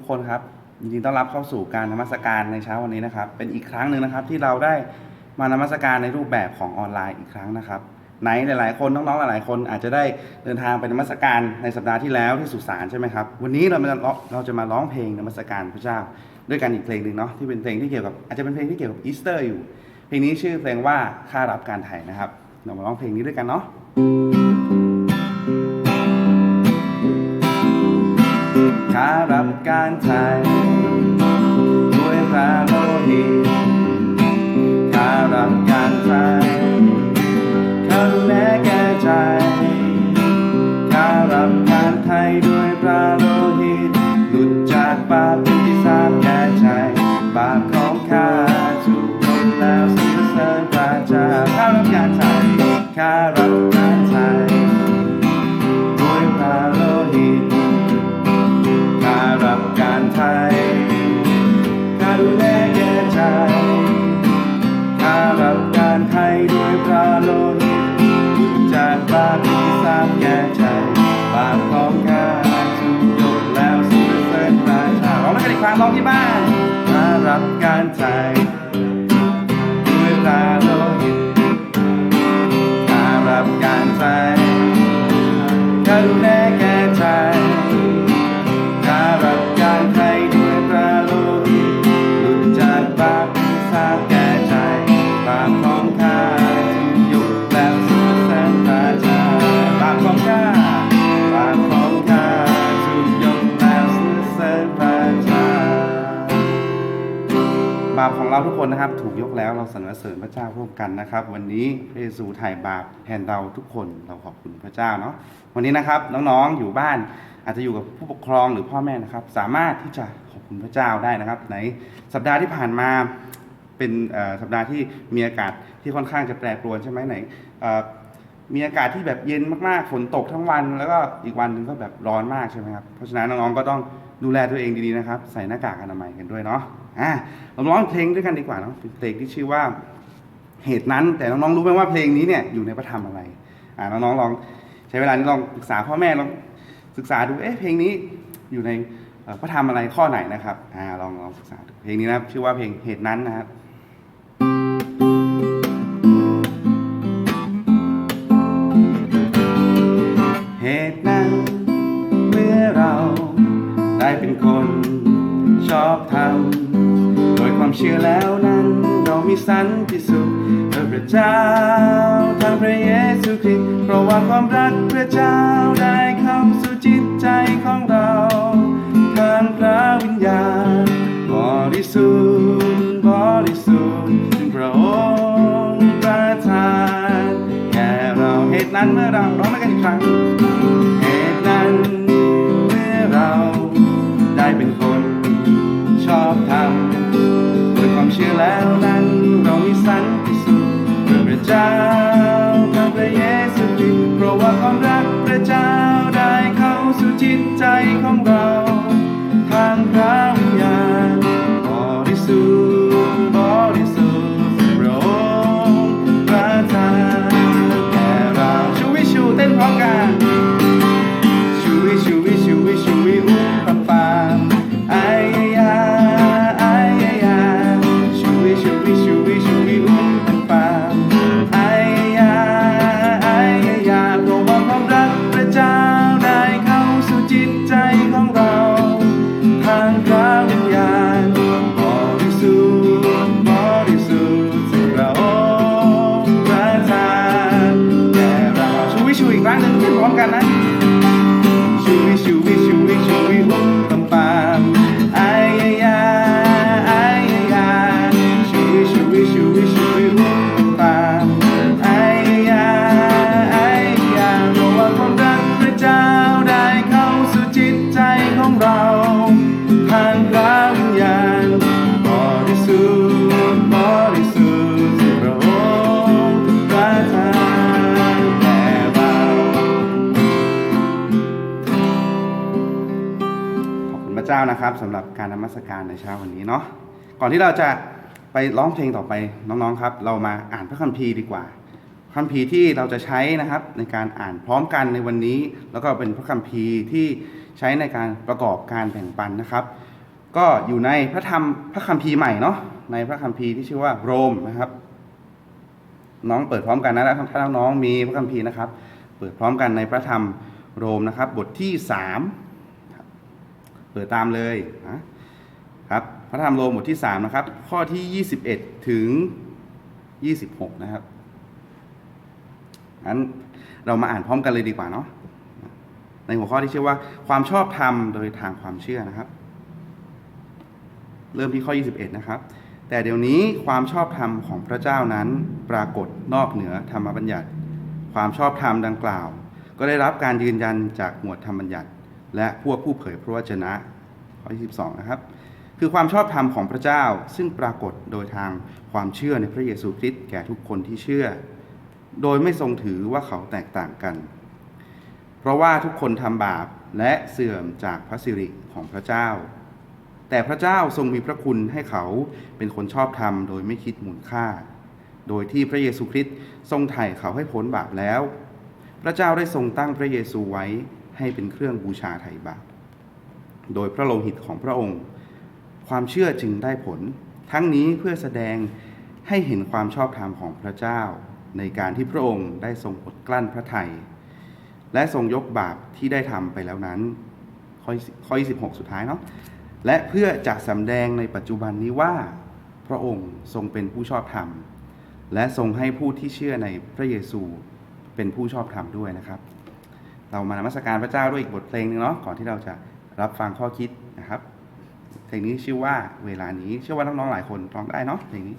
ทุกคนครับยินดีต้อนรับเข้าสู่การนมัสการในเช้าวันนี้นะครับ เป็นอีกครั้งหนึ่งนะครับที่เราได้มานมัสการในรูปแบบของออนไลน์อีกครั้งนะครับไหนหลายๆคนน้องๆหลายๆคนอาจจะได้เดินทางไปนมัสการในสัปดาห์ที่แล้วที่สุสานใช่ไหมครับวันนี้เรามาเราจะมาร้องเพลงนมัสการพระเจ้า ด้วยกันอีกเพลงหนึ่งเนาะที่เป็นเพลงที่เกี่ยวกับอาจจะเป็นเพลงที่เกี่ยวกับอีสเตอร์อยู่ เพลงนี้ชื่อเพลงว่าค่ารับการไถ่นะครับ เรามาร้องเพลงนี้ด้วยกันเนาะ ครั้งร้องที่บ้านข้ารับการใจ เราทุกคนนะครับ ถูกยกแล้วเราสรรเสริญพระเจ้าร่วมกันนะครับ วันนี้พระเยซูไถ่บาปแทนเราทุกคนเราขอบคุณพระเจ้าเนาะวันนี้นะครับน้องๆอยู่บ้านอาจจะอยู่กับผู้ปกครองหรือพ่อแม่นะครับ สามารถที่จะขอบคุณพระเจ้าได้นะครับ ในสัปดาห์ที่ผ่านมาเป็นสัปดาห์ที่มีอากาศที่ค่อนข้างจะแปรปรวนใช่ไหมไหนมีอากาศที่แบบเย็นมากๆฝนตกทั้งวัน แล้วก็อีกวันหนึ่งก็แบบร้อนมากใช่ไหมครับเพราะฉะนั้นน้องๆก็ต้องดูแลตัวเองดีๆนะครับ ใส่หน้ากากอนามัยกันด้วยเนาะ อะเราร้องเพลงด้วยกันดีกว่าเนาะเป็นเพลงที่ชื่อว่าเหตุนั้น แต่น้องๆรู้ไหมว่าเพลงนี้เนี่ยอยู่ในพระธรรมอะไรอ่าน้องๆลองใช้เวลานี้ลองปรึกษาพ่อแม่ลองศึกษาดูเอ๊ะเพลงนี้อยู่ในพระธรรมอะไรข้อไหนนะครับอ่าลองลองศึกษาดูเพลงนี้นะครับชื่อว่าเพลงเหตุนั้นนะครับเหตุนั้นเมื่อเราได้เป็นคนชอบธรรม ความเชื่อแล้วนั้น เรามีสันติสุขพระเจ้าทางพระเยซูคริสต์เพราะว่าความรักพระเจ้าได้เข้าสู่จิตใจของเราทางพระวิญญาณบริสุทธิ์บริสุทธิ์พระองค์ประทานแก่เราเหตุนั้นเมื่อเราร้องด้วยกันอีกครั้ง พระเจ้านะครับสำหรับการนมัสการในเช้าวันนี้เนาะก่อนที่เราจะไปร้องเพลงต่อไปน้องๆครับ เรามาอ่านพระคัมภีร์ดีกว่าคัมภีร์ที่เราจะใช้นะครับในการอ่านพร้อมกันในวันนี้ แล้วก็เป็นพระคัมภีร์ที่ใช้ในการประกอบการแบ่งปันนะครับ ก็อยู่ในพระธรรมพระคัมภีร์ใหม่เนาะในพระคัมภีร์ที่ชื่อว่าโรมนะครับ น้องเปิดพร้อมกันนะถ้าน้องๆมีพระคัมภีร์นะครับ เปิดพร้อมกันในพระธรรมโรมนะครับ บทที่สาม เปิดตามเลยนะครับพระธรรมโรมบทที่สามนะครับ ข้อที่ยี่สิบเอ็ดถึงยี่สิบหกนะครับงั้นเรามาอ่านพร้อมกันเลยดีกว่าเนาะในหัวข้อที่ชื่อว่าความชอบธรรมโดยทางความเชื่อนะครับ เริ่มที่ข้อ 21 นะครับ แต่เดี๋ยวนี้ความชอบธรรมของพระเจ้านั้นปรากฏนอกเหนือธรรมบัญญัติ ความชอบธรรมดังกล่าว ก็ได้รับการยืนยันจากหมวดธรรมบัญญัติ และพวกผู้เผยพระวจนะข้อ22นะครับ คือความชอบธรรมของพระเจ้าซึ่งปรากฏโดยทางความเชื่อในพระเยซูคริสต์แก่ทุกคนที่เชื่อ โดยไม่ทรงถือว่าเขาแตกต่างกัน เพราะว่าทุกคนทำบาปและเสื่อมจากพระสิริของพระเจ้า แต่พระเจ้าทรงมีพระคุณให้เขาเป็นคนชอบธรรมโดยไม่คิดมูลค่า โดยที่พระเยซูคริสต์ทรงไถ่เขาให้พ้นบาปแล้ว พระเจ้าได้ทรงตั้งพระเยซูไว้ ให้เป็นเครื่องบูชาไถ่บาปโดยพระโลหิตของพระองค์ ความเชื่อจึงได้ผล ทั้งนี้เพื่อแสดงให้เห็นความชอบธรรมของพระเจ้า ในการที่พระองค์ได้ทรงอดกลั้นพระทัยและทรงยกบาปที่ได้ทำไปแล้วนั้น ข้อข้อ26 สุดท้ายเนาะและเพื่อจะสำแดงในปัจจุบันนี้ว่า พระองค์ทรงเป็นผู้ชอบธรรม และทรงให้ผู้ที่เชื่อในพระเยซูเป็นผู้ชอบธรรมด้วยนะครับ เรามานมัสการพระเจ้าด้วยอีกบทเพลงหนึงเนาะก่อนที่เราจะรับฟังข้อคิดนะครับเพลงนี้ชื่อว่าเวลานี้เชื่อว่าน้องๆหลายคนร้องได้เนาะเพลงนี้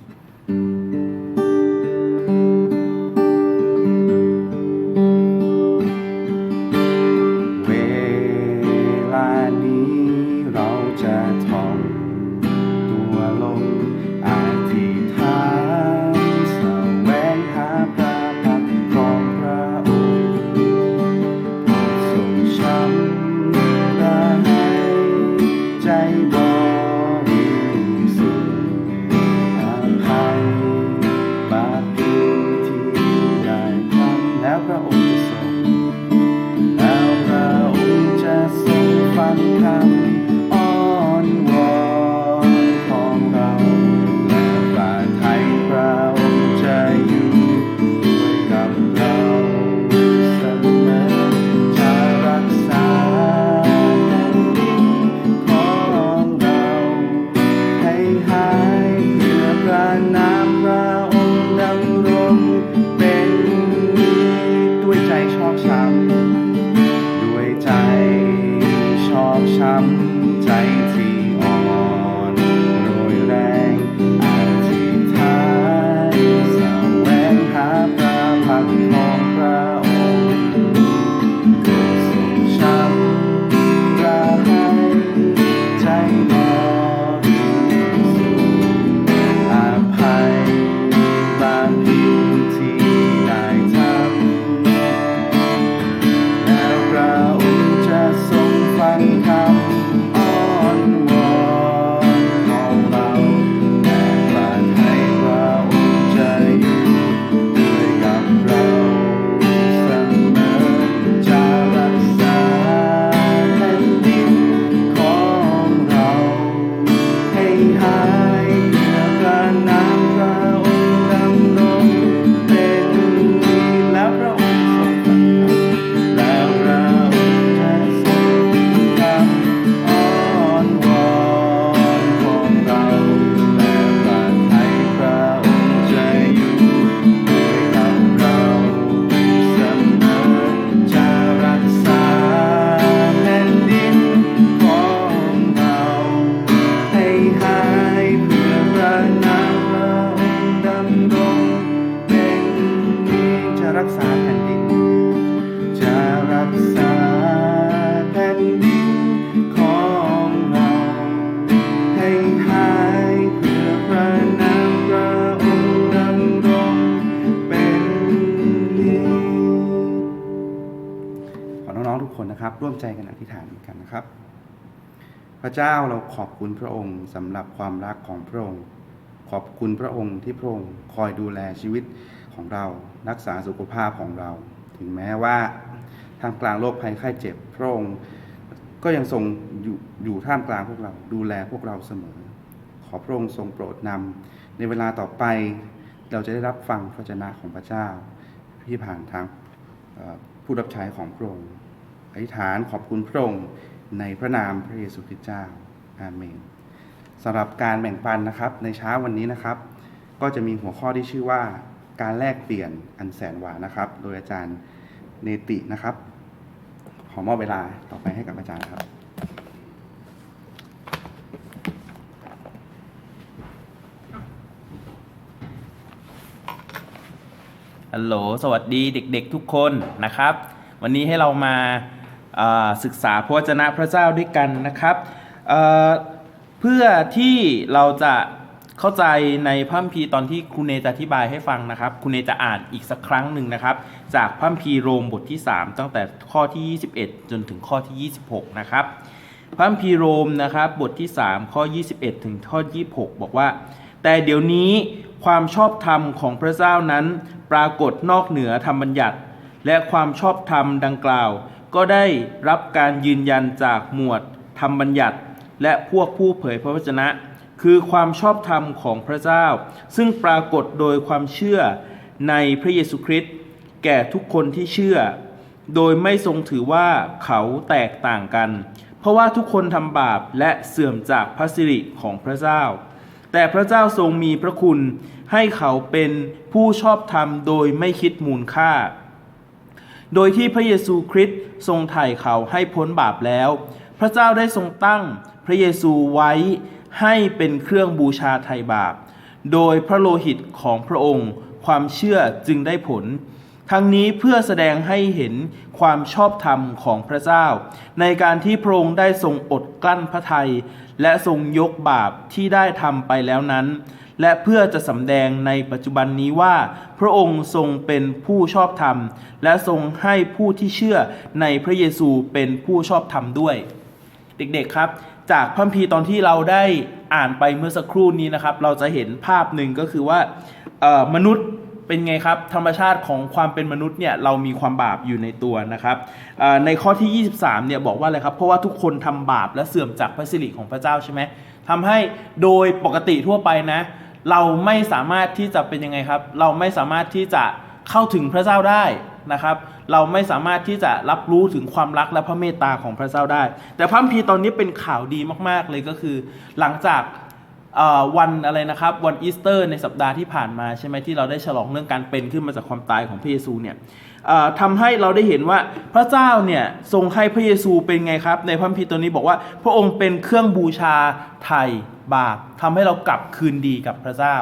ใจกันอธิษฐานกันนะครับ พระเจ้าเราขอบคุณพระองค์สำหรับความรักของพระองค์ ขอบคุณพระองค์ที่พระองค์คอยดูแลชีวิตของเรา รักษาสุขภาพของเรา ถึงแม้ว่าท่ามกลางโรคภัยไข้เจ็บพระองค์ก็ยังทรงอยู่อยู่ท่ามกลางพวกเรา ดูแลพวกเราเสมอ ขอพระองค์ทรงโปรดนำในเวลาต่อไป เราจะได้รับฟังพระเจนะของพระเจ้า ที่ผ่านทางผู้รับใช้ของพระองค์ อธิษฐานขอบคุณพระองค์ในพระนามพระเยซูคริสต์เจ้า อาเมนสำหรับการแบ่งปันนะครับในเช้าวันนี้นะครับ ก็จะมีหัวข้อที่ชื่อว่า การแลกเปลี่ยนอันแสนหวานนะครับ โดยอาจารย์เนตินะครับ ขอมอบเวลาต่อไปให้กับอาจารย์ครับฮัลโหลสวัสดีเด็ก ๆ ทุกคนนะครับ วันนี้ให้เรามาอ่า ศึกษาพระวจนะพระเจ้าด้วยกันนะครับเเพื่อที่เราจะเข้าใจในพระคัมภีร์ตอนที่ครูเนจะอธิบายให้ฟังนะครับครูเนจะอ่านอีกสักครั้งหนึ่งนะครับ จากพระคัมภีร์โรมบทที่ 3 ตั้งแต่ข้อที่ 21 จนถึงข้อที่ 26 นะครับพระคัมภีร์โรมนะครับบทที่ 3 ข้อ 21 ถึงข้อ 26 บอกว่า แต่เดี๋ยวนี้ความชอบธรรมของพระเจ้านั้น ปรากฏนอกเหนือธรรมบัญญัติ และความชอบธรรมดังกล่าว ก็ได้รับการยืนยันจากหมวดธรรมบัญญัติ และพวกผู้เผยพระวจนะ คือความชอบธรรมของพระเจ้า ซึ่งปรากฏโดยความเชื่อในพระเยซูคริสต์แก่ทุกคนที่เชื่อ โดยไม่ทรงถือว่าเขาแตกต่างกัน เพราะว่าทุกคนทำบาปและเสื่อมจากพระสิริของพระเจ้า แต่พระเจ้าทรงมีพระคุณให้เขาเป็นผู้ชอบธรรมโดยไม่คิดมูลค่า โดยที่พระเยซูคริสต์ทรงไถ่เขาให้พ้นบาปแล้ว พระเจ้าได้ทรงตั้งพระเยซูไว้ให้เป็นเครื่องบูชาไถ่บาป โดยพระโลหิตของพระองค์ ความเชื่อจึงได้ผล ทั้งนี้เพื่อแสดงให้เห็นความชอบธรรมของพระเจ้า ในการที่พระองค์ได้ทรงอดกลั้นพระทัยและทรงยกบาปที่ได้ทำไปแล้วนั้น และเพื่อจะสำแดงในปัจจุบันนี้ว่า พระองค์ทรงเป็นผู้ชอบธรรม และทรงให้ผู้ที่เชื่อในพระเยซูเป็นผู้ชอบธรรมด้วย เด็กๆครับ จากพระคัมภีร์ตอนที่เราได้อ่านไปเมื่อสักครู่นี้นะครับ เราจะเห็นภาพหนึ่งก็คือว่ามนุษย์เป็นไงครับ ธรรมชาติของความเป็นมนุษย์เนี่ยเรามีความบาปอยู่ในตัวนะครับในข้อที่ 23เนี่ยบอกว่าอะไรครับ เพราะว่าทุกคนทำบาปและเสื่อมจากพระสิริของพระเจ้าใช่ไหมทำให้โดยปกติทั่วไปนะ เราไม่สามารถที่จะเป็นยังไงครับ เราไม่สามารถที่จะเข้าถึงพระเจ้าได้นะครับ เราไม่สามารถที่จะรับรู้ถึงความรักและพระเมตตาของพระเจ้าได้ แต่พระพีตอนนี้เป็นข่าวดีมาก ๆ เลยก็คือ หลังจากวันอะไรนะครับวันอีสเตอร์ ในสัปดาห์ที่ผ่านมาใช่ไหมที่เราได้ฉลองเรื่องการเป็นขึ้นมาจากความตายของพระเยซูเนี่ย ทำให้เราได้เห็นว่าพระเจ้าเนี่ยทรงให้พระเยซูเป็นไงครับ ในพระคัมภีร์ตัวนี้บอกว่า พระองค์เป็นเครื่องบูชาไถ่บาปทำให้เรากลับคืนดีกับพระเจ้า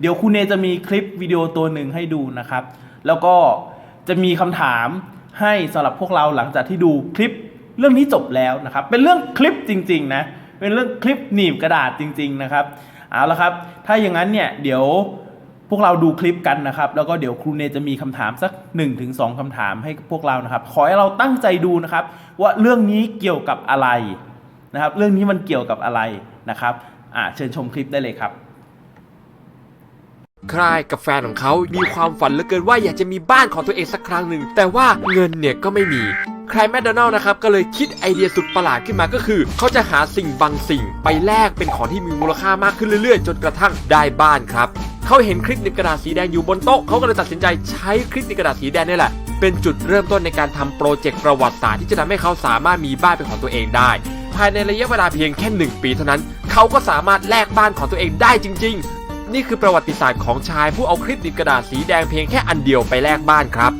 เดี๋ยวคุณเนจะมีคลิปวิดีโอตัวหนึ่งให้ดูนะครับ แล้วก็จะมีคำถามให้สำหรับพวกเราหลังจากที่ดูคลิปเรื่องนี้จบแล้วนะครับ เป็นเรื่องคลิปจริงๆนะเป็นเรื่องคลิปหนีบกระดาษจริง ๆนะครับเอาละครับ ถ้าอย่างนั้นเนี่ยเดี๋ยว พวกเราดูคลิปกันนะครับ แล้วก็เดี๋ยวครูเนจะมีคำถามสัก1นถึงสคำถามให้พวกเรานะครับ ขอให้เราตั้งใจดูนะครับ ว่าเรื่องนี้เกี่ยวกับอะไรนะครับ เรื่องนี้มันเกี่ยวกับอะไรนะครับอ่าเชิญชมคลิปได้เลยครับ คลายกับแฟนของเขา มีความฝันเหลือเกินว่าอยากจะมีบ้านของตัวเองสักครั้งหนึ่ง แต่ว่าเงินเนี่ยก็ไม่มีใครแมคโดนัลล์นะครับ ก็เลยคิดไอเดียสุดประหลาดขึ้นมาก็คือ เขาจะหาสิ่งบางสิ่ง ไปแลกเป็นของที่มีมูลค่ามากขึ้นเรื่อยๆ จนกระทั่งได้บ้านครับ เขาเห็นคลิปในกระดาษสีแดงอยู่บนโต๊ะเขาก็เลยตัดสินใจใช้คลิปในกระดาษสีแดงนี่แหละเป็นจุดเริ่มต้นในการทำโปรเจกต์ประวัติศาสตร์ที่จะทำให้เขาสามารถมีบ้านเป็นของตัวเองได้ ภายในระยะเวลาเพียงแค่หนึ่งปีเท่านั้น เขาก็สามารถแลกบ้านของตัวเองได้จริงๆ นี่คือประวัติศาสตร์ของชายผู้เอาคลิปติดกระดาษสีแดงเพียงแค่อันเดียวไปแลกบ้านครับ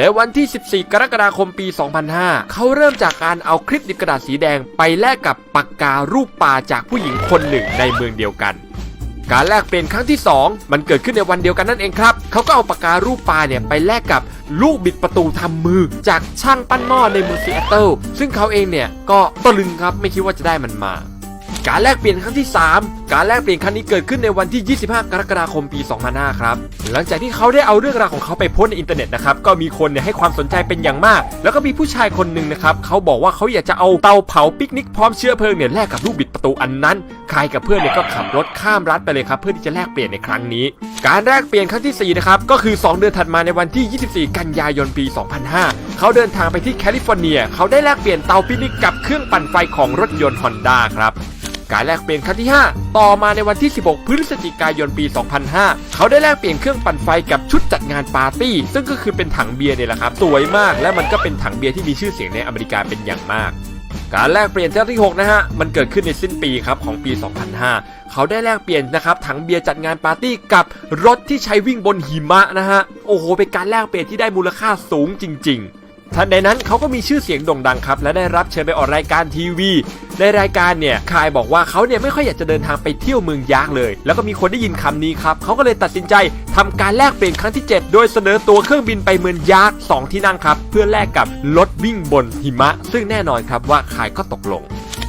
ในวันที่ 14 กรกฎาคม ปี 2005 เขาเริ่มจากการเอาคลิปติดกระดาษสีแดงไปแลกกับปากการูปปลาจากผู้หญิงคนหนึ่งในเมืองเดียวกัน การแลกเปลี่ยนครั้งที่ 2 มันเกิดขึ้นในวันเดียวกันนั่นเองครับเขาก็เอาปากการูปปลาเนี่ยไปแลกกับลูกบิดประตูทำมือ จากช่างปั้นหม้อในเมืองซีแอตเทิลซึ่งเขาเองเนี่ยก็ตะลึงครับไม่คิดว่าจะได้มันมา การแลกเปลี่ยนครั้งที่ 3 การแลกเปลี่ยนครั้งนี้เกิดขึ้นในวันที่ 25 กรกฎาคมปี 2005 ครับ หลังจากที่เขาได้เอาเรื่องราวของเขาไปโพสในอินเทอร์เน็ตนะครับ ก็มีคนเนี่ยให้ความสนใจเป็นอย่างมาก แล้วก็มีผู้ชายคนหนึ่งนะครับ เขาบอกว่าเขาอยากจะเอาเตาเผาปิกนิกพร้อมเชื้อเพลิงเนี่ยแลกกับลูกบิดประตูอันนั้น ใครกับเพื่อนเนี่ยก็ขับรถข้ามรัฐไปเลยครับเพื่อที่จะแลกเปลี่ยนในครั้งนี้ การแลกเปลี่ยนครั้งที่4นะครับก็คือ 2 เดือนถัดมาในวันที่ 24 กันยายนปี 2005 เขาเดินทางไปที่แคลิฟอร์เนีย เขาได้แลกเปลี่ยนเตาปิกนิกกับเครื่องปั่นไฟของรถยนต์ฮอนด้าครับ การแลกเปลี่ยนครั้งที่ 5 ต่อมาในวันที่ 16 พฤศจิกายนปี 2005 เขาได้แลกเปลี่ยนเครื่องปั่นไฟกับชุดจัดงานปาร์ตี้ ซึ่งก็คือเป็นถังเบียร์เนี่ยแหละครับ สวยมาก และมันก็เป็นถังเบียร์ที่มีชื่อเสียงในอเมริกาเป็นอย่างมากการแลกเปลี่ยนเจ้าที่6นะฮะ มันเกิดขึ้นในสิ้นปีครับของปี 2005 เขาได้แลกเปลี่ยนนะครับถังเบียร์จัดงานปาร์ตี้กับรถที่ใช้วิ่งบนหิมะนะฮะ โอ้โห เป็นการแลกเปลี่ยนที่ได้มูลค่าสูงจริง ๆ ทันใดนั้นเขาก็มีชื่อเสียงโด่งดังครับ และได้รับเชิญไปออกรายการทีวี ในรายการเนี่ยคายบอกว่าเขาเนี่ยไม่ค่อยอยากจะเดินทางไปเที่ยวเมืองยักษ์เลย แล้วก็มีคนได้ยินคำนี้ครับเขาก็เลยตัดสินใจทำการแลกเปลี่ยนครั้งที่ 7 โดยเสนอตัวเครื่องบินไปเมืองยักษ์สองที่นั่งครับ เพื่อแลกกับรถวิ่งบนหิมะ ซึ่งแน่นอนครับว่าคายก็ตกลง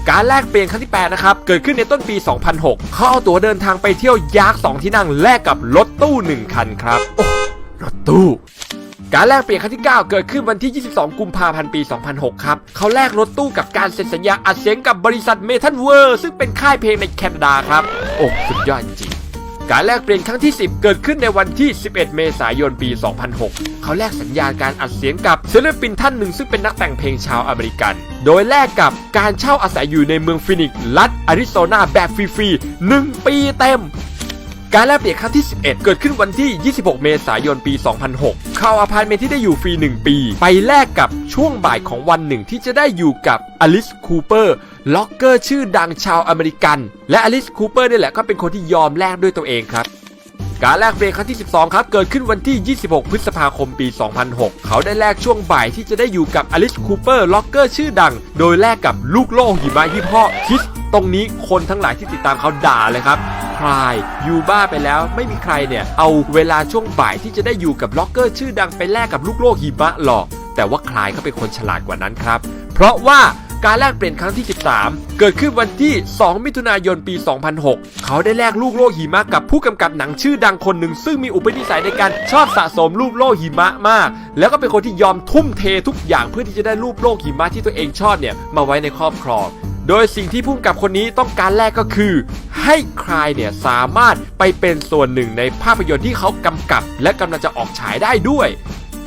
การแลกเปลี่ยนครั้งที่8นะครับ เกิดขึ้นในต้นปี 2006 เขาเอาตั๋วเดินทางไปเที่ยวยักษ์สองที่นั่งแลกกับรถตู้ 1 คันครับ โอ้ รถตู้ การแลกเปลี่ยนครั้งที่ 9 เกิดขึ้นวันที่ 22 กุมภาพันธ์ปี 2006 ครับ เขาแลกรถตู้กับการเซ็นสัญญาอัดเสียงกับบริษัทเมทัลเวอร์ซึ่งเป็นค่ายเพลงในแคนาดาครับ โอ้สุดยอดจริงการแลกเปลี่ยนครั้งที่ 10 เกิดขึ้นในวันที่ 11 เมษายน ปี 2006 เขาแลกสัญญาการอัดเสียงกับศิลปินท่านหนึ่งซึ่งเป็นนักแต่งเพลงชาวอเมริกัน โดยแลกกับการเช่าอาศัยอยู่ในเมืองฟินิกซ์รัฐอาริโซนาแบบฟรีๆ1ปีเต็ม การแลกเปลี่ยนครั้งที่ 11 เกิดขึ้นวันที่ 26 เมษายน ปี 2006 เข้าอพาร์ตเมนต์ที่ได้อยู่ฟรี 1 ปี ไปแลกกับช่วงบ่ายของวันหนึ่งที่จะได้อยู่กับอลิสคูเปอร์ล็อกเกอร์ชื่อดังชาวอเมริกัน และอลิสคูเปอร์นี่แหละก็เป็นคนที่ยอมแลกด้วยตัวเองครับการแลกเปลี่ยนครั้งที่ 12 ครับ เกิดขึ้นวันที่ 26 พฤษภาคม ปี 2006 เขาได้แลกช่วงบ่ายที่จะได้อยู่กับอลิสคูเปอร์ล็อกเกอร์ชื่อดัง โดยแลกกับลูกโลกหิมะยี่ห้อคิส ตรงนี้คนทั้งหลายที่ติดตามเขาด่าเลยครับคลายยูบ้าไปแล้วไม่มีใครเนี่ย เอาเวลาช่วงบ่ายที่จะได้อยู่กับล็อกเกอร์ชื่อดังไปแลกกับลูกโลกหิมะหรอก แต่ว่าคลายเขาเป็นคนฉลาดกว่านั้นครับ เพราะว่าการแลกเปลี่ยนครั้งที่ 13 เกิดขึ้นวันที่ 2 มิถุนายนปี 2006 เขาได้แลกลูกโลกหิมะกับผู้กำกับหนังชื่อดังคนหนึ่ง ซึ่งมีอุปนิสัยในการชอบสะสมรูปโลกหิมะมาก แล้วก็เป็นคนที่ยอมทุ่มเททุกอย่างเพื่อที่จะได้รูปโลกหิมะที่ตัวเองชอบเนี่ยมาไว้ในครอบครอง โดยสิ่งที่ผู้กำกับคนนี้ต้องการแลกก็คือ ให้ใครเนี่ยสามารถไปเป็นส่วนหนึ่งในภาพยนตร์ที่เขากำกับ และกำลังจะออกฉายได้ด้วย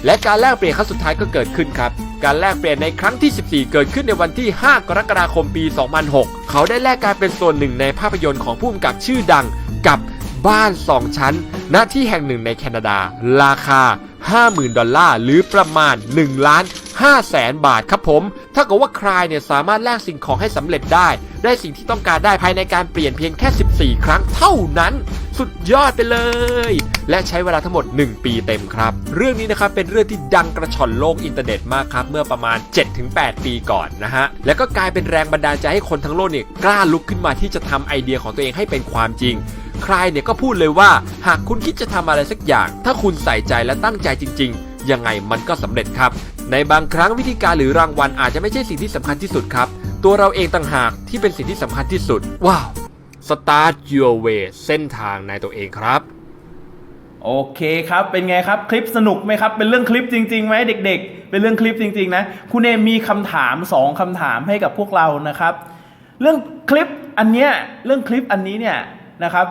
และการแลกเปลี่ยนครั้งสุดท้ายก็เกิดขึ้นครับ การแลกเปลี่ยนในครั้งที่ 14 เกิดขึ้นในวันที่ 5 กรกฎาคมปี 2006 เขาได้แลกการเป็นส่วนหนึ่งในภาพยนตร์ของผู้กำกับชื่อดังกับบ้าน 2 ชั้น ณ ที่แห่งหนึ่งในแคนาดา ราคา 50,000 ดอลลาร์ หรือประมาณ 1 ล้าน 5แสนบาทครับผมถ้าเกิดว่าใครเนี่ยสามารถแลกสิ่งของให้สำเร็จได้ ได้สิ่งที่ต้องการได้ภายในการเปลี่ยนเพียงแค่ 14 ครั้งเท่านั้น สุดยอดไปเลย และใช้เวลาทั้งหมด 1 ปีเต็มครับ เรื่องนี้นะครับเป็นเรื่องที่ดังกระชอนโลกอินเทอร์เน็ตมากครับ เมื่อประมาณ 7-8 ปีก่อนนะฮะ แล้วก็กลายเป็นแรงบันดาลใจให้คนทั้งโลกเนี่ยกล้าลุกขึ้นมาที่จะทำไอเดียของตัวเองให้เป็นความจริงใครเนี่ยก็พูดเลยว่า หากคุณคิดจะทำอะไรสักอย่าง ถ้าคุณใส่ใจและตั้งใจจริง ๆ ยังไงมันก็สำเร็จครับ ในบางครั้งวิธีการหรือรางวัลอาจจะไม่ใช่สิ่งที่สำคัญที่สุดครับ ตัวเราเองต่างหากที่เป็นสิ่งที่สำคัญที่สุด ว้าว start your way เส้นทางในตัวเองครับ โอเคครับ เป็นไงครับคลิปสนุกไหมครับ เป็นเรื่องคลิปจริงๆไหมเด็ก ๆ เป็นเรื่องคลิปจริง ๆ นะ คุณเอมมีคำถามสองคำถามให้กับพวกเรานะครับ เรื่องคลิปอันเนี้ยเรื่องคลิปอันนี้เนี่ยนะครับ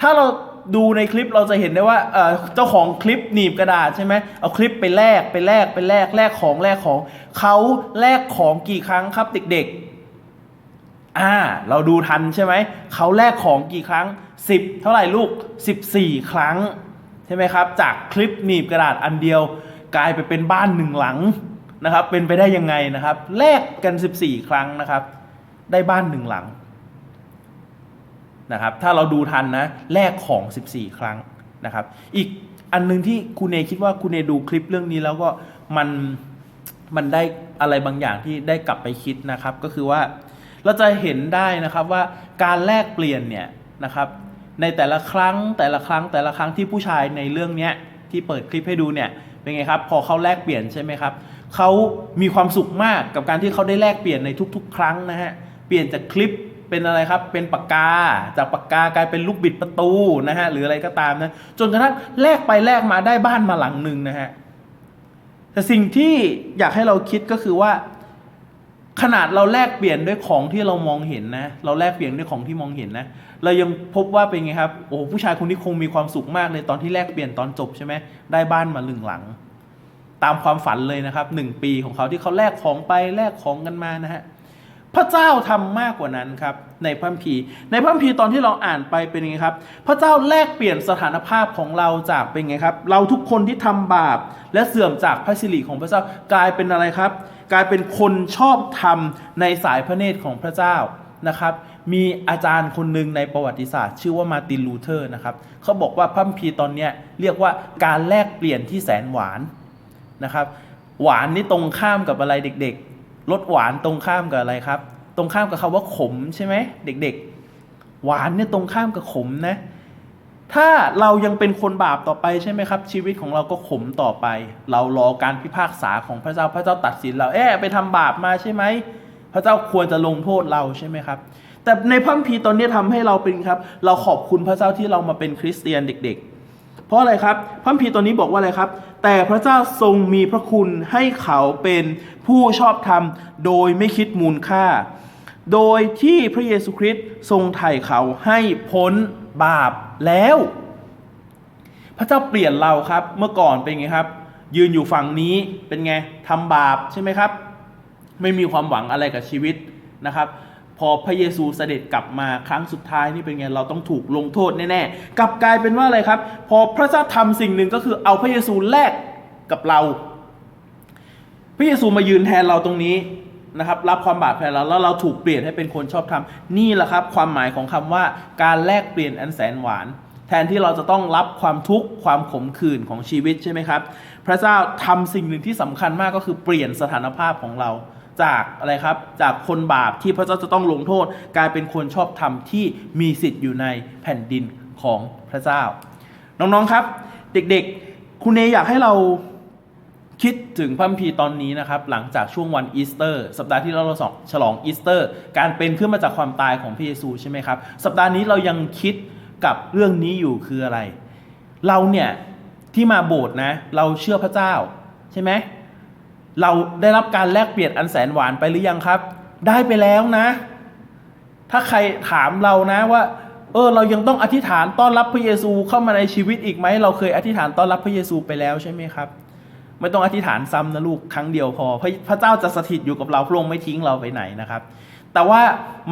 ถ้าเรา ดูในคลิปเราจะเห็นได้ว่าเออเจ้าของคลิปหนีบกระดาษใช่ไหมเอาคลิปไปแลกไปแลกไปแลกแลกของแลกของเขาแลกของกี่ครั้งครับเด็กๆอ่าเราดูทันใช่ไหมเขาแลกของกี่ครั้ง 10 เท่าไหร่ลูก 14 ครั้งใช่ไหมครับ จากคลิปหนีบกระดาษอันเดียว กลายไปเป็นบ้านหนึ่งหลังนะครับ เป็นไปได้ยังไงนะครับแลกกัน 14 ครั้งนะครับ ได้บ้านหนึ่งหลัง นะครับ ถ้าเราดูทันนะแลกของ 14 ครั้งนะครับ อีกอันหนึงที่คุณเอคิดว่าคุณเอดูคลิปเรื่องนี้แล้วก็มันมันได้อะไรบางอย่างที่ได้กลับไปคิดนะครับ ก็คือว่าเราจะเห็นได้นะครับว่าการแลกเปลี่ยนเนี่ยนะครับ ในแต่ละครั้งแต่ละครั้งแต่ละครั้งที่ผู้ชายในเรื่องเนี้ยที่เปิดคลิปให้ดูเนี่ยเป็นไงครับ พอเขาแลกเปลี่ยนใช่ไหมครับเขามีความสุขมากกับการที่เขาได้แลกเปลี่ยนในทุก ๆ ครั้งนะฮะเปลี่ยนจากคลิป เป็นอะไรครับ เป็นปากกา จากปากกากลายเป็นลูกบิดประตูนะฮะหรืออะไรก็ตามนะจนกระทั่งแลกไปแลกมาได้บ้านมาหลังหนึ่งนะฮะแต่สิ่งที่อยากให้เราคิดก็คือว่า ขนาดเราแลกเปลี่ยนด้วยของที่เรามองเห็นนะ เราแลกเปลี่ยนด้วยของที่มองเห็นนะเรายังพบว่าเป็นไงครับโอ้โหผู้ชายคนนี้คงมีความสุขมากเลยตอนที่แลกเปลี่ยนตอนจบใช่ไหมได้บ้านมาหนึ่งหลัง ตามความฝันเลยนะครับหนึ่งปีของเขาที่เขาแลกของไปแลกของกันมานะฮะ พระเจ้าทำมากกว่านั้นครับในพระคัมภีร์ในพระคัมภีร์ตอนที่เราอ่านไปเป็นไงครับ พระเจ้าแลกเปลี่ยนสถานภาพของเราจากเป็นไงครับ เราทุกคนที่ทำบาป และเสื่อมจากพระสิริของพระเจ้ากลายเป็นอะไรครับ กลายเป็นคนชอบธรรมในสายพระเนตรของพระเจ้านะครับ มีอาจารย์คนหนึ่งในประวัติศาสตร์ ชื่อว่ามาตินลูเทอร์นะครับเขาบอกว่าพระคัมภีร์ตอนนี้เรียกว่าการแลกเปลี่ยนที่แสนหวานนะครับ หวานนี่ตรงข้ามกับอะไรเด็กๆ รสหวานตรงข้ามกับอะไรครับ ตรงข้ามกับคาว่าขมใช่ไหมเด็กๆ หวานเนี่ยตรงข้ามกับขมนะ ถ้าเรายังเป็นคนบาปต่อไปใช่ไหมครับ ชีวิตของเราก็ขมต่อไป เรารอการพิพากษาของพระเจ้าพระเจ้าตัดสินเราเอ๊ะไปทำบาปมาใช่ไหมพระเจ้าควรจะลงโทษเราใช่ไหมครับ แต่ในพระคัมภีร์ตอนนี้ทำให้เราเป็นครับ เราขอบคุณพระเจ้าที่เรามาเป็นคริสเตียนเด็ก ๆ เพราะอะไรครับพระคัมภีร์ตัวนี้บอกว่าอะไรครับ แต่พระเจ้าทรงมีพระคุณให้เขาเป็นผู้ชอบธรรมโดยไม่คิดมูลค่า โดยที่พระเยซูคริสต์ทรงไถ่เขาให้พ้นบาปแล้ว พระเจ้าเปลี่ยนเราครับเมื่อก่อนเป็นไงครับ ยืนอยู่ฝั่งนี้เป็นไงทำบาปใช่ไหมครับ ไม่มีความหวังอะไรกับชีวิตนะครับ อพระเยซูเสด็จกลับมาครั้งสุดท้ายนี่เป็นไงเราต้องถูกลงโทษแน่ๆกลับกลายเป็นว่าอะไรครับ พอพระเจ้าทำสิ่งหนึ่งก็คือเอาพระเยซูแลกกับเรา พระเยซูมายืนแทนเราตรงนี้นะครับรับความบาปแทนเราแล้วเราถูกเปลี่ยนให้เป็นคนชอบธรรมนี่แหละครับ ความหมายของคำว่าการแลกเปลี่ยนอันแสนหวาน แทนที่เราจะต้องรับความทุกข์ความขมขื่นของชีวิตใช่ไหมครับ พระเจ้าทำสิ่งหนึ่งที่สำคัญมากก็คือเปลี่ยนสถานภาพของเรา จากอะไรครับ จากคนบาปที่พระเจ้าจะต้องลงโทษ กลายเป็นคนชอบธรรมที่มีสิทธิ์อยู่ในแผ่นดินของพระเจ้า น้องๆครับ เด็กๆ คุณเนอยากให้เราคิดถึงพระคัมภีร์ตอนนี้นะครับ หลังจากช่วงวันอีสเตอร์ สัปดาห์ที่เราเราฉลองอีสเตอร์ การเป็นขึ้นมาจากความตายของพระเยซูใช่ไหมครับ สัปดาห์นี้เรายังคิดกับเรื่องนี้อยู่คืออะไร เราเนี่ยที่มาโบสถ์นะ เราเชื่อพระเจ้าใช่ไหม เราได้รับการแลกเปลี่ยนอันแสนหวานไปหรือยังครับ ได้ไปแล้วนะ ถ้าใครถามเรานะว่าเออเรายังต้องอธิษฐานต้อนรับพระเยซูเข้ามาในชีวิตอีกไหมเราเคยอธิษฐานต้อนรับพระเยซูไปแล้วใช่ไหมครับ ไม่ต้องอธิษฐานซ้ำนะลูกครั้งเดียวพอพระพระเจ้าจะสถิตอยู่กับเราพระองค์ไม่ทิ้งเราไปไหนนะครับ แต่ว่า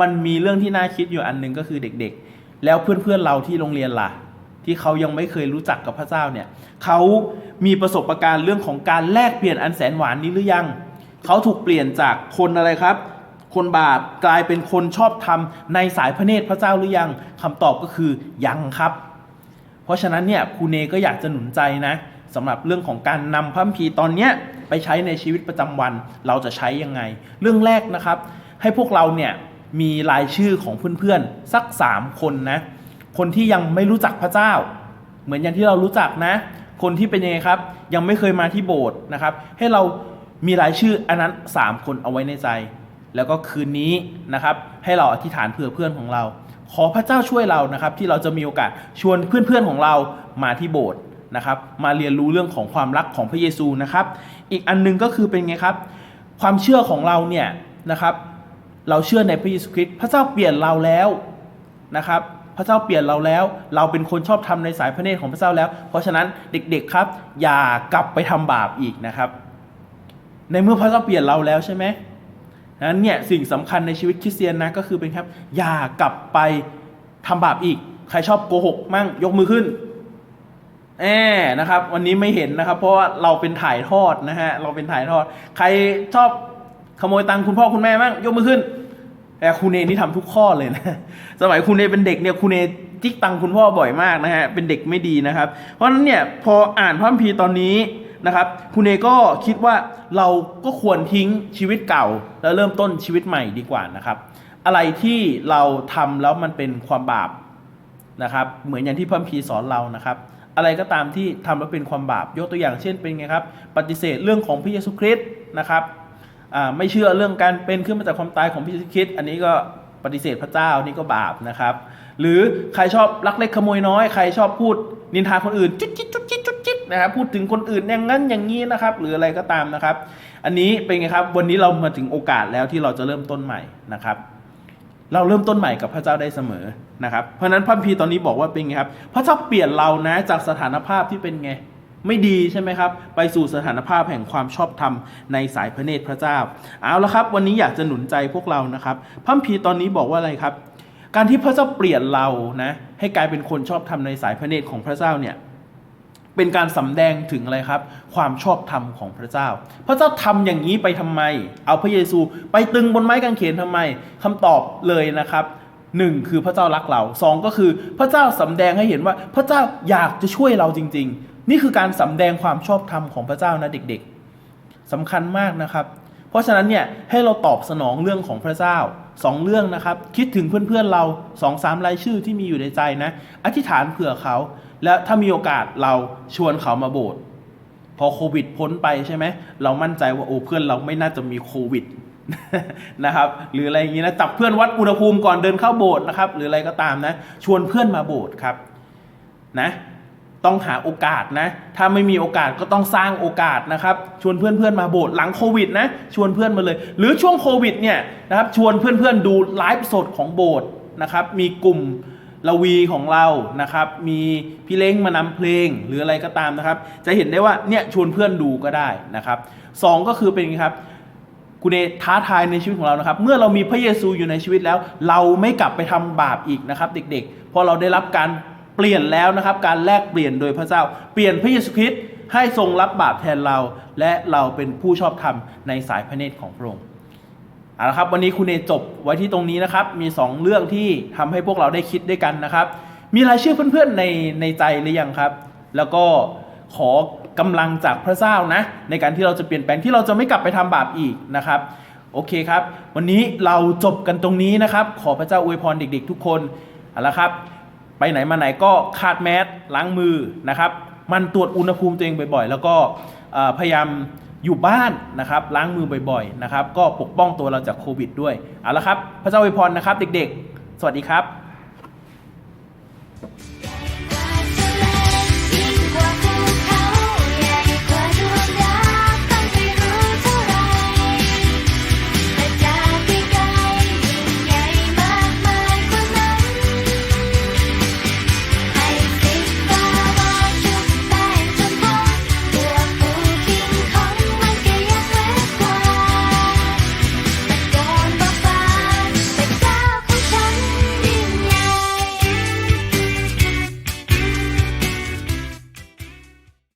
มันมีเรื่องที่น่าคิดอยู่อันหนึ่งก็คือเด็กๆ แล้วเพื่อนๆเราที่โรงเรียนล่ะ ที่เขายังไม่เคยรู้จักกับพระเจ้าเนี่ยเขามีประสบการณ์เรื่องของการแลกเปลี่ยนอันแสนหวานนี้หรือยัง เขาถูกเปลี่ยนจากคนอะไรครับ คนบาปกลายเป็นคนชอบธรรมในสายพระเนตรพระเจ้าหรือยังคำตอบก็คือยังครับ เพราะฉะนั้นเนี่ยครูเนก็อยากจะหนุนใจนะสำหรับเรื่องของการนำพระคัมภีร์ตอนเนี้ยไปใช้ในชีวิตประจำวันเราจะใช้ยังไง เรื่องแรกนะครับ ให้พวกเราเนี่ยมีรายชื่อของเพื่อนๆสัก 3 คนนะ คนที่ยังไม่รู้จักพระเจ้า เหมือนอย่างที่เรารู้จักนะ คนที่เป็นยังไงครับ ยังไม่เคยมาที่โบสถ์นะครับ ให้เรามีรายชื่ออันนั้น 3 คนเอาไว้ในใจ แล้วก็คืนนี้นะครับ ให้เราอธิษฐานเผื่อเพื่อนของเรา ขอพระเจ้าช่วยเรานะครับ ที่เราจะมีโอกาสชวนเพื่อนๆของเรามาที่โบสถ์นะครับ มาเรียนรู้เรื่องของความรักของพระเยซูนะครับ อีกอันหนึงก็คือเป็นไงครับ ความเชื่อของเราเนี่ยนะครับ เราเชื่อในพระเยซูคริสต์พระเจ้าเปลี่ยนเราแล้วนะครับ ระเจ้าเปลี่ยนเราแล้ว เราเป็นคนชอบทำในสายพระเนตรของพระเจ้าแล้ว เพราะฉะนั้นเด็กๆครับ อย่ากลับไปทำบาปอีกนะครับ ในเมื่อพระเจ้าเปลี่ยนเราแล้วใช่ไหมนั้นเนี่ยสิ่งสำคัญในชีวิตคริสเตียนนะก็คือเป็นครับ อย่ากลับไปทำบาปอีก ใครชอบโกหกมั่งยกมือขึ้นแอนะครับ วันนี้ไม่เห็นนะครับ เพราะว่าเราเป็นถ่ายทอดนะฮะเราเป็นถ่ายทอด ใครชอบขโมยตังค์คุณพ่อคุณแม่มั่งยกมือขึ้น แต่ครูเนนี่ทำทุกข้อเลยนะสมัยครูเนเป็นเด็กเนี่ยครูเนจิกตังคุณพ่อบ่อยมากนะฮะเป็นเด็กไม่ดีนะครับ เพราะฉะนั้นเนี่ยพออ่านพระคัมภีร์ตอนนี้นะครับครูเนก็คิดว่าเราก็ควรทิ้งชีวิตเก่า แล้วเริ่มต้นชีวิตใหม่ดีกว่านะครับ อะไรที่เราทำแล้วมันเป็นความบาปนะครับ เหมือนอย่างที่พระคัมภีร์สอนเรานะครับ อะไรก็ตามที่ทำแล้วเป็นความบาปยกตัวอย่างเช่นเป็นไงครับ ปฏิเสธเรื่องของพระเยซูคริสต์นะครับ ไม่เชื่อเรื่องการเป็นขึ้นมาจากความตายของพระเยซูคริสต์อันนี้ก็ปฏิเสธพระเจ้านี่ก็บาปนะครับ หรือใครชอบลักเล็กขโมยน้อย ใครชอบพูดนินทาคนอื่น จุดจิตจุดจิตจุดจิตนะครับพูดถึงคนอื่นอย่างนั้นอย่างนี้นะครับ หรืออะไรก็ตามนะครับ อันนี้เป็นไงครับ วันนี้เรามาถึงโอกาสแล้วที่เราจะเริ่มต้นใหม่นะครับ เราเริ่มต้นใหม่กับพระเจ้าได้เสมอนะครับ เพราะฉะนั้นพระคัมภีตอนนี้บอกว่าเป็นไงครับ พระเจ้าเปลี่ยนเรานะจากสถานภาพที่เป็นไง ไม่ดีใช่ไหมครับ ไปสู่สถานภาพแห่งความชอบธรรมในสายพระเนตรพระเจ้า เอาละครับ วันนี้อยากจะหนุนใจพวกเรานะครับพัมภีตอนนี้บอกว่าอะไรครับ การที่พระเจ้าเปลี่ยนเรานะให้กลายเป็นคนชอบธรรมในสายพระเนตรของพระเจ้าเนี่ยเป็นการสำแดงถึงอะไรครับ ความชอบธรรมของพระเจ้า พระเจ้าทำอย่างนี้ไปทำไม เอาพระเยซูไปตึงบนไม้กางเขนทำไมคำตอบเลยนะครับหนึ่งคือพระเจ้ารักเราสองก็คือพระเจ้าสำแดงให้เห็นว่าพระเจ้าอยากจะช่วยเราจริง ๆ นี่คือการสำแดงความชอบธรรมของพระเจ้านะเด็กๆสำคัญมากนะครับ เพราะฉะนั้นเนี่ยให้เราตอบสนองเรื่องของพระเจ้าสองเรื่องนะครับ คิดถึงเพื่อนๆเราสองสามรายชื่อที่มีอยู่ในใจนะ อธิษฐานเผื่อเขา แล้วถ้ามีโอกาสเราชวนเขามาโบสถ์พอโควิดพ้นไปใช่ไหมเรามั่นใจว่าโอ้เพื่อนเราไม่น่าจะมีโควิดนะครับ หรืออะไรอย่างนี้นะจับเพื่อนวัดอุณหภูมิก่อนเดินเข้าโบสถ์นะครับ หรืออะไรก็ตามนะ ชวนเพื่อนมาโบสถ์ครับนะ ต้องหาโอกาสนะ ถ้าไม่มีโอกาสก็ต้องสร้างโอกาสนะครับ ชวนเพื่อนๆมาโบสถ์หลังโควิดนะ ชวนเพื่อนมาเลย หรือช่วงโควิดเนี่ยนะครับ ชวนเพื่อนๆดูไลฟ์สดของโบสถ์นะครับ มีกลุ่มละวีของเรานะครับ มีพี่เล้งมานำเพลงหรืออะไรก็ตามนะครับ จะเห็นได้ว่าเนี่ยชวนเพื่อนดูก็ได้นะครับสองก็คือเป็นครับคุณเอท้าทายในชีวิตของเรานะครับ เมื่อเรามีพระเยซูอยู่ในชีวิตแล้ว เราไม่กลับไปทำบาปอีกนะครับ เด็กๆ เพราะเราได้รับการ เปลี่ยนแล้วนะครับ การแลกเปลี่ยนโดยพระเจ้า เปลี่ยนพระเยซูคริสต์ให้ทรงรับบาปแทนเรา และเราเป็นผู้ชอบธรรมในสายพระเนตรของพระองค์เอาละครับวันนี้คุณเอจบไว้ที่ตรงนี้นะครับ มี 2 เรื่องที่ทำให้พวกเราได้คิดด้วยกันนะครับ มีรายชื่อเพื่อนๆในในใจหรือยังครับ แล้วก็ขอกำลังจากพระเจ้านะ ในการที่เราจะเปลี่ยนแปลงที่เราจะไม่กลับไปทำบาปอีกนะครับโอเคครับ วันนี้เราจบกันตรงนี้นะครับ ขอพระเจ้าอวยพรเด็กๆทุกคนเอาละครับ ไปไหนมาไหนก็คาดแมสล้างมือนะครับมันตรวจอุณหภูมิตัวเองบ่อยๆ แล้วก็พยายามอยู่บ้านนะครับล้างมือบ่อยๆนะครับก็ปกป้องตัวเราจากโควิดด้วยเอาละครับ พระเจ้าอวยพรนะครับ เด็กๆ สวัสดีครับ